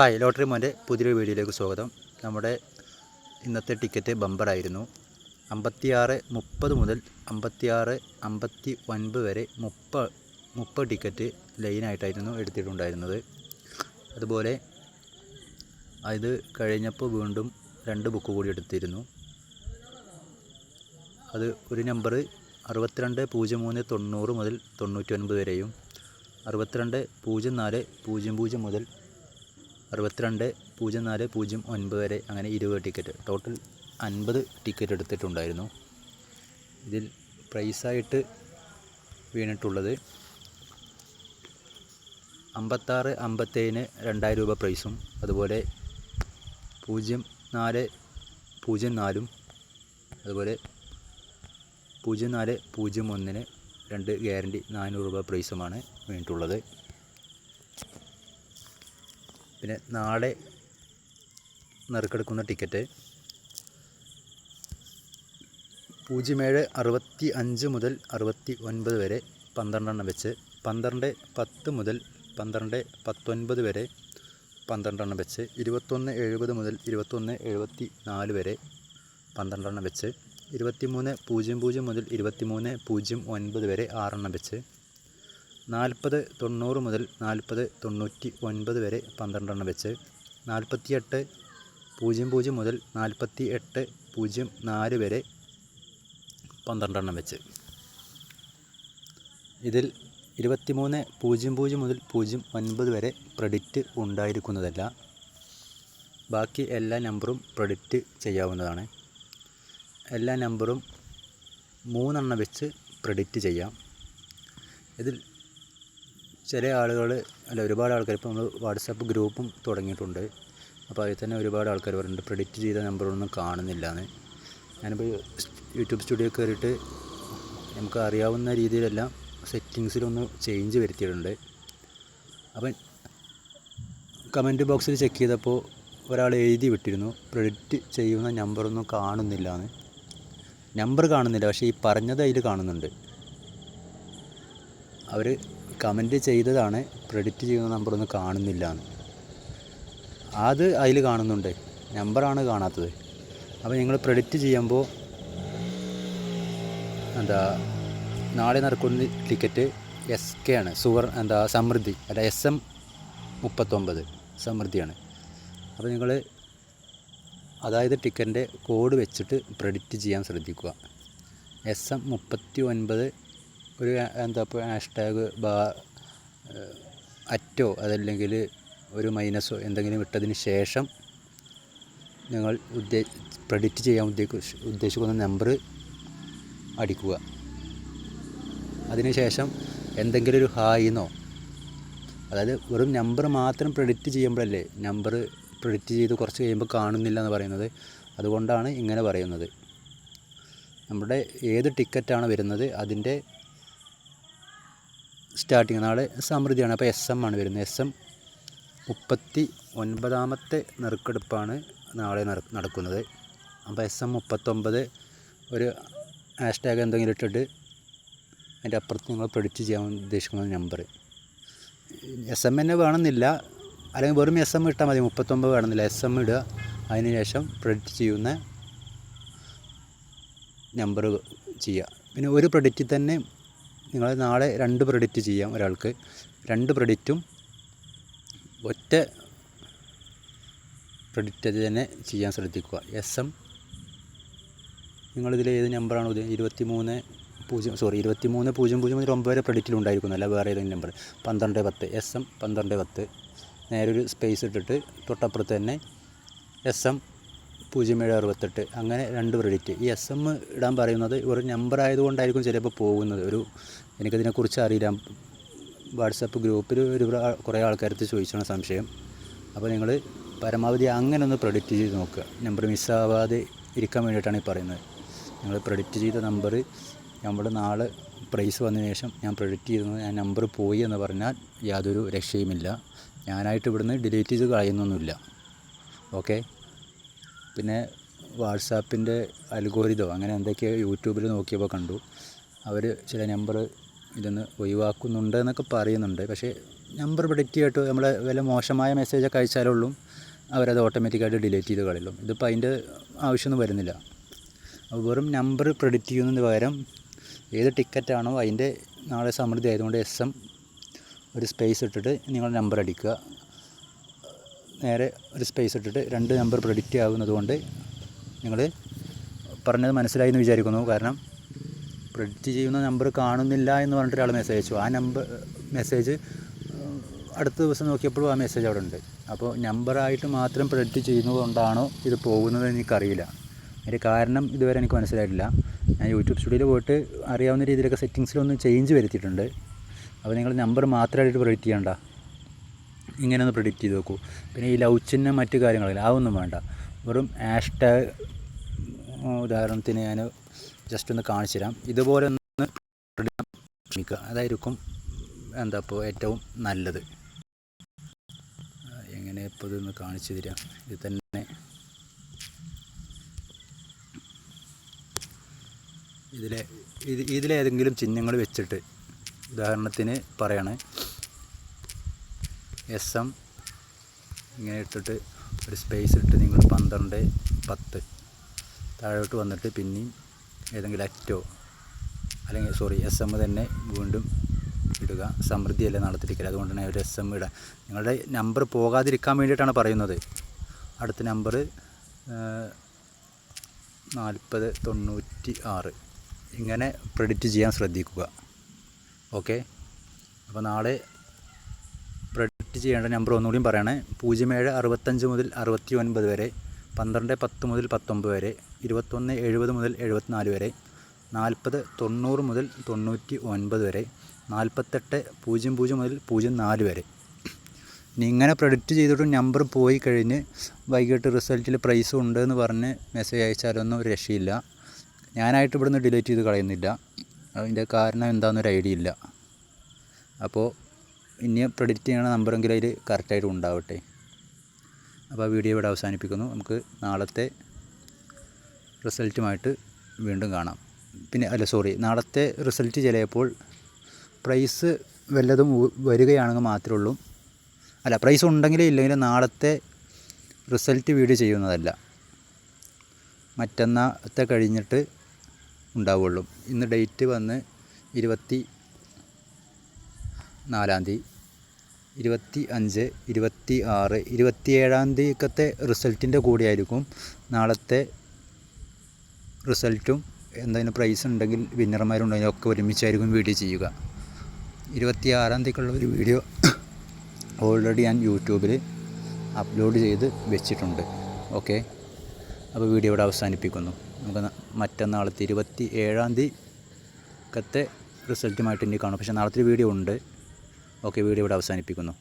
Hi lottery മോന്റെ പുതിയൊരു വീഡിയോയിലേക്ക് സ്വാഗതം. നമ്മുടെ ഇന്നത്തെ ടിക്കറ്റ് ബമ്പറായിരുന്നു. അമ്പത്തിയാറ് മുപ്പത് മുതൽ അമ്പത്തിയാറ് അമ്പത്തി ഒൻപത് വരെ മുപ്പ മുപ്പത് ടിക്കറ്റ് ലൈനായിട്ടായിരുന്നു എടുത്തിട്ടുണ്ടായിരുന്നത്. അതുപോലെ അത് കഴിഞ്ഞപ്പോൾ വീണ്ടും രണ്ട് ബുക്ക് കൂടി എടുത്തിരുന്നു. അത് ഒരു നമ്പർ അറുപത്തിരണ്ട് പൂജ്യം മൂന്ന് തൊണ്ണൂറ് മുതൽ തൊണ്ണൂറ്റി ഒൻപത് വരെയും അറുപത്തിരണ്ട് പൂജ്യം നാല് പൂജ്യം പൂജ്യം മുതൽ അറുപത്തിരണ്ട് പൂജ്യം നാല് പൂജ്യം ഒൻപത് വരെ അങ്ങനെ ഇരുപത് ടിക്കറ്റ്. ടോട്ടൽ അൻപത് ടിക്കറ്റ് എടുത്തിട്ടുണ്ടായിരുന്നു. ഇതിൽ പ്രൈസായിട്ട് വീണിട്ടുള്ളത് അമ്പത്താറ് അമ്പത്തേഴിന് രണ്ടായിരം രൂപ പ്രൈസും അതുപോലെ പൂജ്യം നാല് പൂജ്യം നാലും അതുപോലെ പൂജ്യം നാല് പൂജ്യം ഒന്നിന് രണ്ട് ഗ്യാരണ്ടി നാനൂറ് രൂപ പ്രൈസുമാണ് വീണിട്ടുള്ളത്. പിന്നെ നാളെ നറുക്കെടുക്കുന്ന ടിക്കറ്റ് പൂജ്യം ഏഴ് അറുപത്തി അഞ്ച് മുതൽ അറുപത്തി ഒൻപത് വരെ പന്ത്രണ്ടെണ്ണം വെച്ച് പന്ത്രണ്ട് പത്ത് മുതൽ പന്ത്രണ്ട് പത്തൊൻപത് വരെ പന്ത്രണ്ടെണ്ണം വെച്ച് ഇരുപത്തൊന്ന് എഴുപത് മുതൽ ഇരുപത്തൊന്ന് എഴുപത്തി നാല് വരെ പന്ത്രണ്ടെണ്ണം വെച്ച് ഇരുപത്തിമൂന്ന് പൂജ്യം പൂജ്യം മുതൽ ഇരുപത്തിമൂന്ന് പൂജ്യം ഒൻപത് വരെ ആറെണ്ണം വെച്ച് നാൽപ്പത് തൊണ്ണൂറ് മുതൽ നാൽപ്പത് തൊണ്ണൂറ്റി ഒൻപത് വരെ പന്ത്രണ്ടെണ്ണം വെച്ച് നാൽപ്പത്തിയെട്ട് പൂജ്യം പൂജ്യം മുതൽ നാൽപ്പത്തി എട്ട് പൂജ്യം നാല് വരെ പന്ത്രണ്ടെണ്ണം വെച്ച്. ഇതിൽ ഇരുപത്തിമൂന്ന് പൂജ്യം പൂജ്യം മുതൽ പൂജ്യം ഒൻപത് വരെ പ്രഡിക്റ്റ് ഉണ്ടായിരിക്കുന്നതല്ല. ബാക്കി എല്ലാ നമ്പറും പ്രഡിക്റ്റ് ചെയ്യാവുന്നതാണ്. എല്ലാ നമ്പറും മൂന്നെണ്ണം വെച്ച് പ്രഡിക്റ്റ് ചെയ്യാം. ഇതിൽ ചില ആളുകൾ അല്ല ഒരുപാട് ആൾക്കാർ ഇപ്പോൾ നമ്മൾ വാട്സാപ്പ് ഗ്രൂപ്പും തുടങ്ങിയിട്ടുണ്ട്. അപ്പോൾ അതിൽ തന്നെ ഒരുപാട് ആൾക്കാർ പറയുന്നുണ്ട് പ്രെഡിക്റ്റ് ചെയ്ത നമ്പറൊന്നും കാണുന്നില്ല എന്ന് ഞാനിപ്പോൾ യൂട്യൂബ് സ്റ്റുഡിയോ കയറിയിട്ട് നമുക്ക് അറിയാവുന്ന രീതിയിലെല്ലാം സെറ്റിങ്സിലൊന്ന് ചേഞ്ച് വരുത്തിയിട്ടുണ്ട്. അപ്പം കമന്റ് ബോക്സിൽ ചെക്ക് ചെയ്തപ്പോൾ ഒരാൾ എഴുതി വിട്ടിരുന്നു പ്രെഡിക്റ്റ് ചെയ്യുന്ന നമ്പറൊന്നും കാണുന്നില്ല എന്ന് നമ്പർ കാണുന്നില്ല പക്ഷേ ഈ പറഞ്ഞത് അതിൽ കാണുന്നുണ്ട്. അവർ കമന്റ് ചെയ്തതാണ്. ക്രെഡിറ്റ് ചെയ്യുന്ന നമ്പറൊന്നും കാണുന്നില്ല എന്ന്. അത് അതിൽ കാണുന്നുണ്ട്. നമ്പറാണ് കാണാത്തത്. അപ്പോൾ നിങ്ങൾ ക്രെഡിറ്റ് ചെയ്യുമ്പോൾ എന്താ നാളെ നടക്കുന്ന ടിക്കറ്റ് എസ് കെ ആണ്. സുവർ എന്താ സമൃദ്ധി. അല്ല എസ് എം മുപ്പത്തൊമ്പത്. സമൃദ്ധിയാണ് അപ്പോൾ നിങ്ങൾ അതായത് ടിക്കറ്റിന്റെ കോഡ് വെച്ചിട്ട് പ്രെഡിക്റ്റ് ചെയ്യാൻ ശ്രദ്ധിക്കുക. എസ് എം മുപ്പത്തി ഒൻപത് ഒരു എന്താ ഇപ്പോൾ ഹാഷ്ടാഗ് ബാ അറ്റോ അതല്ലെങ്കിൽ ഒരു മൈനസോ എന്തെങ്കിലും ഇട്ടതിന് ശേഷം നിങ്ങൾ ഉദ്ദേ പ്രെഡിക്റ്റ് ചെയ്യാൻ ഉദ്ദേശി ഉദ്ദേശിക്കുന്ന നമ്പർ അടിക്കുക. അതിനുശേഷം എന്തെങ്കിലും ഒരു ഹായിന്നോ അതായത് വെറും നമ്പർ മാത്രം പ്രെഡിക്റ്റ് ചെയ്യുമ്പോഴല്ലേ നമ്പർ പ്രെഡിക്റ്റ് ചെയ്ത് കുറച്ച് കഴിയുമ്പോൾ കാണുന്നില്ല എന്ന് പറയുന്നത്. അതുകൊണ്ടാണ് ഇങ്ങനെ പറയുന്നത്. നമ്മുടെ ഏത് ടിക്കറ്റാണ് വരുന്നത്? അതിന്റെ സ്റ്റാർട്ടിങ് നാളെ സമൃദ്ധിയാണ്. അപ്പോൾ എസ് എം ആണ് വരുന്നത്. എസ് എം മുപ്പത്തി ഒൻപതാമത്തെ നറുക്കെടുപ്പാണ് നാളെ നടക്കുന്നത്. അപ്പോൾ എസ് എം മുപ്പത്തൊമ്പത് ഒരു ഹാഷ്ടാഗ് എന്തെങ്കിലും ഇട്ടിട്ട് അതിന്റെ അപ്പുറത്ത് നിങ്ങൾ പ്രൊഡിക്റ്റ് ചെയ്യാൻ ഉദ്ദേശിക്കുന്ന നമ്പർ എസ് എം എന്നെ വേണമെന്നില്ല. അല്ലെങ്കിൽ വെറും എസ് എം ഇട്ടാൽ മതി. മുപ്പത്തൊമ്പത് വേണമെന്നില്ല. എസ് എം ഇടുക. അതിന് ശേഷം പ്രൊഡിക്റ്റ് ചെയ്യുന്ന നമ്പർ ചെയ്യുക. പിന്നെ ഒരു പ്രൊഡക്റ്റിൽ തന്നെ നിങ്ങൾ നാളെ രണ്ട് പ്രെഡിക്റ്റ് ചെയ്യാം ഒരാൾക്ക്. രണ്ട് പ്രെഡിക്റ്റും ഒറ്റ പ്രെഡിക്റ്റ് തന്നെ ചെയ്യാൻ ശ്രദ്ധിക്കുക. എസ് എം നിങ്ങളിതിൽ ഏത് നമ്പറാണ് ഇത് ഇരുപത്തി മൂന്ന് പൂജ്യം സോറി ഇരുപത്തി മൂന്ന് പൂജ്യം പൂജ്യം മുതൽ ഒമ്പത് വരെ പ്രൊഡിക്റ്റിൽ ഉണ്ടായിരിക്കുന്നല്ല വേറെ ഏതെങ്കിലും നമ്പർ പന്ത്രണ്ട് പത്ത്. എസ് എം പന്ത്രണ്ട് പത്ത്. നേരെ ഒരു സ്പേസ് ഇട്ടിട്ട് തൊട്ടപ്പുറത്ത് തന്നെ എസ് എം പൂജ്യം ഏഴ് അറുപത്തെട്ട്. അങ്ങനെ രണ്ട് ക്രെഡിറ്റ്. ഈ എസ് എം ഇടാൻ പറയുന്നത് ഒരു നമ്പർ ആയതുകൊണ്ടായിരിക്കും ചിലപ്പോൾ പോകുന്നത്. ഒരു എനിക്കതിനെക്കുറിച്ച് അറിയില്ല. വാട്സപ്പ് ഗ്രൂപ്പിൽ ഒരു കുറേ ആൾക്കാരത്ത് ചോദിച്ചാണ് സംശയം. അപ്പോൾ നിങ്ങൾ പരമാവധി അങ്ങനെ ഒന്ന് പ്രൊഡിക്റ്റ് ചെയ്ത് നോക്കുക. നമ്പർ മിസ്സാവാതെ ഇരിക്കാൻ വേണ്ടിയിട്ടാണ് ഈ പറയുന്നത്. നിങ്ങൾ പ്രൊഡിക്റ്റ് ചെയ്ത നമ്പർ നമ്മൾ നാളെ പ്രൈസ് വന്നതിന് ശേഷം ഞാൻ പ്രൊഡിക്റ്റ് ചെയ്തത് ഞാൻ നമ്പർ പോയി എന്ന് പറഞ്ഞാൽ യാതൊരു രക്ഷയുമില്ല. ഞാനായിട്ട് ഇവിടുന്ന് ഡിലീറ്റ് ചെയ്ത് കളയുന്നൊന്നുമില്ല. ഓക്കെ പിന്നെ വാട്സാപ്പിന്റെ അൽഗോരിതോ അങ്ങനെ എന്തൊക്കെയോ യൂട്യൂബിൽ നോക്കിയപ്പോൾ കണ്ടു. അവർ ചില നമ്പർ ഇതൊന്ന് ഒഴിവാക്കുന്നുണ്ട് എന്നൊക്കെ പറയുന്നുണ്ട്. പക്ഷേ നമ്പർ പ്രൊഡക്റ്റ് ചെയ്തിട്ട് നമ്മൾ വല്ല മോശമായ മെസ്സേജൊക്കെ അയച്ചാലുള്ളൂ. അവരത് ഓട്ടോമാറ്റിക്കായിട്ട് ഡിലീറ്റ് ചെയ്ത് കളയുള്ളൂ. ഇതിപ്പോൾ അതിന്റെ ആവശ്യമൊന്നും വരുന്നില്ല. വെറും നമ്പർ പ്രൊഡിക്റ്റ് ചെയ്യുന്നതിന് പകരം ഏത് ടിക്കറ്റാണോ അതിന്റെ നാളെ സമൃദ്ധി ആയതുകൊണ്ട് എസ് എം ഒരു സ്പേസ് ഇട്ടിട്ട് നിങ്ങൾ നമ്പർ അടിക്കുക. നേരെ ഒരു സ്പേസ് ഇട്ടിട്ട് രണ്ട് നമ്പർ പ്രൊഡിക്റ്റ് ആകുന്നത് കൊണ്ട് നിങ്ങൾ പറഞ്ഞത് മനസ്സിലായി എന്ന് വിചാരിക്കുന്നു. കാരണം പ്രൊഡിക്റ്റ് ചെയ്യുന്ന നമ്പർ കാണുന്നില്ല എന്ന് പറഞ്ഞിട്ട് ഒരാൾ മെസ്സേജ് അയച്ചു. ആ നമ്പർ മെസ്സേജ് അടുത്ത ദിവസം നോക്കിയപ്പോഴും ആ മെസ്സേജ് അവിടെ ഉണ്ട്. അപ്പോൾ നമ്പറായിട്ട് മാത്രം പ്രൊഡിക്റ്റ് ചെയ്യുന്നതുകൊണ്ടാണോ ഇത് പോകുന്നത് എനിക്കറിയില്ല. അതിന്റെ കാരണം ഇതുവരെ എനിക്ക് മനസ്സിലായിട്ടില്ല. ഞാൻ യൂട്യൂബ് സ്റ്റുഡിയോയിൽ പോയിട്ട് അറിയാവുന്ന രീതിയിലൊക്കെ സെറ്റിങ്സിലൊന്ന് ചേഞ്ച് വരുത്തിയിട്ടുണ്ട്. അപ്പോൾ നിങ്ങൾ നമ്പർ മാത്രമായിട്ട് പ്രൊഡിക്റ്റ് ചെയ്യണ്ട. ഇങ്ങനെ ഒന്ന് പ്രിഡിക്റ്റ് ചെയ്ത് നോക്കൂ. പിന്നെ ഈ ലവ് ചിഹ്നം മറ്റു കാര്യങ്ങളില്ല അതൊന്നും വേണ്ട. വെറും ഹാഷ്ടാഗ് ഉദാഹരണത്തിന് ഞാൻ ജസ്റ്റ് ഒന്ന് കാണിച്ചു തരാം. ഇതുപോലെ ഒന്ന് ശ്രമിക്കുക അതായിരിക്കും എന്താ ഇപ്പോൾ ഏറ്റവും നല്ലത്. എങ്ങനെ ഇപ്പോൾ ഇതൊന്ന് കാണിച്ചു തരാം. ഇത് തന്നെ. ഇതിലെ ഇത് ഇതിലേതെങ്കിലും ചിഹ്നങ്ങൾ വെച്ചിട്ട് ഉദാഹരണത്തിന് പറയണേ എസ് എം ഇങ്ങനെ ഇട്ടിട്ട് ഒരു സ്പേസ് ഇട്ട് നിങ്ങൾ പന്ത്രണ്ട് പത്ത്. താഴോട്ട് വന്നിട്ട് പിന്നെയും ഏതെങ്കിലും അറ്റോ അല്ലെങ്കിൽ സോറി എസ് എം തന്നെ വീണ്ടും ഇടുക. സമൃദ്ധിയല്ല നാളത്തിരിക്കൽ അതുകൊണ്ട് തന്നെ ഒരു എസ് എം ഇടുക നിങ്ങളുടെ നമ്പർ പോകാതിരിക്കാൻ വേണ്ടിയിട്ടാണ് പറയുന്നത്. അടുത്ത നമ്പർ നാൽപ്പത് തൊണ്ണൂറ്റി ആറ് ഇങ്ങനെ പ്രെഡിക്റ്റ് ചെയ്യാൻ ശ്രദ്ധിക്കുക. ഓക്കെ അപ്പോൾ നാളെ പ്രൊഡിക്റ്റ് ചെയ്യേണ്ട നമ്പർ ഒന്നുകൂടിയും പറയണേ. പൂജ്യം ഏഴ് അറുപത്തഞ്ച് മുതൽ അറുപത്തി ഒൻപത് വരെ പന്ത്രണ്ട് പത്ത് മുതൽ പത്തൊമ്പത് വരെ ഇരുപത്തൊന്ന് എഴുപത് മുതൽ എഴുപത്തിനാല് വരെ നാൽപ്പത് തൊണ്ണൂറ് മുതൽ തൊണ്ണൂറ്റി ഒൻപത് വരെ നാൽപ്പത്തെട്ട് പൂജ്യം പൂജ്യം മുതൽ പൂജ്യം നാല് വരെ. ഇനി ഇങ്ങനെ പ്രൊഡക്റ്റ് ചെയ്തിട്ട് നമ്പർ പോയി കഴിഞ്ഞ് വൈകിട്ട് റിസൾട്ടിൽ പ്രൈസ് ഉണ്ട് എന്ന് പറഞ്ഞ് മെസ്സേജ് അയച്ചാലൊന്നും ഒരു രക്ഷയില്ല. ഞാനായിട്ട് ഇവിടുന്ന് ഡിലീറ്റ് ചെയ്ത് കളയുന്നില്ല. അതിന്റെ കാരണം എന്താണെന്നൊരു ഐഡിയ ഇല്ല. അപ്പോൾ ഇനി പ്രെഡിക്റ്റ് ചെയ്യണ നമ്പറെങ്കിലും അതിൽ കറക്റ്റായിട്ട് ഉണ്ടാവട്ടെ. അപ്പോൾ ആ വീഡിയോ ഇവിടെ അവസാനിപ്പിക്കുന്നു. നമുക്ക് നാളത്തെ റിസൾട്ടുമായിട്ട് വീണ്ടും കാണാം. പിന്നെ അല്ല സോറി നാളത്തെ റിസൾട്ട് ചിലപ്പോൾ പ്രൈസ് വല്ലതും വരികയാണെങ്കിൽ മാത്രമേ ഉള്ളൂ. അല്ല പ്രൈസ് ഉണ്ടെങ്കിലേ ഇല്ലെങ്കിലും നാളത്തെ റിസൾട്ട് വീഡിയോ ചെയ്യുന്നതല്ല. മറ്റന്നാളത്തെ കഴിഞ്ഞിട്ട് ഉണ്ടാവുള്ളൂ. ഇന്ന് ഡേറ്റ് വന്ന് ഇരുപത്തി നാലാം തീയതി. ഇരുപത്തി അഞ്ച് ഇരുപത്തി ആറ് ഇരുപത്തി ഏഴാം തീയതിക്കത്തെ റിസൾട്ടിന്റെ കൂടെയായിരിക്കും. നാളത്തെ റിസൾട്ടും എന്തെങ്കിലും പ്രൈസ് ഉണ്ടെങ്കിൽ വിന്നർമാരുണ്ടെങ്കിൽ ഒക്കെ ഒരുമിച്ചായിരിക്കും വീഡിയോ ചെയ്യുക. ഇരുപത്തി ആറാം തീയതിക്കുള്ള ഒരു വീഡിയോ ഓൾറെഡി ഞാൻ യൂട്യൂബിൽ അപ്ലോഡ് ചെയ്ത് വെച്ചിട്ടുണ്ട്. ഓക്കെ അപ്പോൾ വീഡിയോ ഇവിടെ അവസാനിപ്പിക്കുന്നു. നമുക്ക് മറ്റന്നാളത്തെ ഇരുപത്തി ഏഴാം തീയതിക്കത്തെ റിസൾട്ടുമായിട്ട് ഇനി കാണും. പക്ഷേ നാളത്തെ വീഡിയോ ഉണ്ട്. ഓക്കെ വീഡിയോ ഇവിടെ അവസാനിപ്പിക്കുന്നു.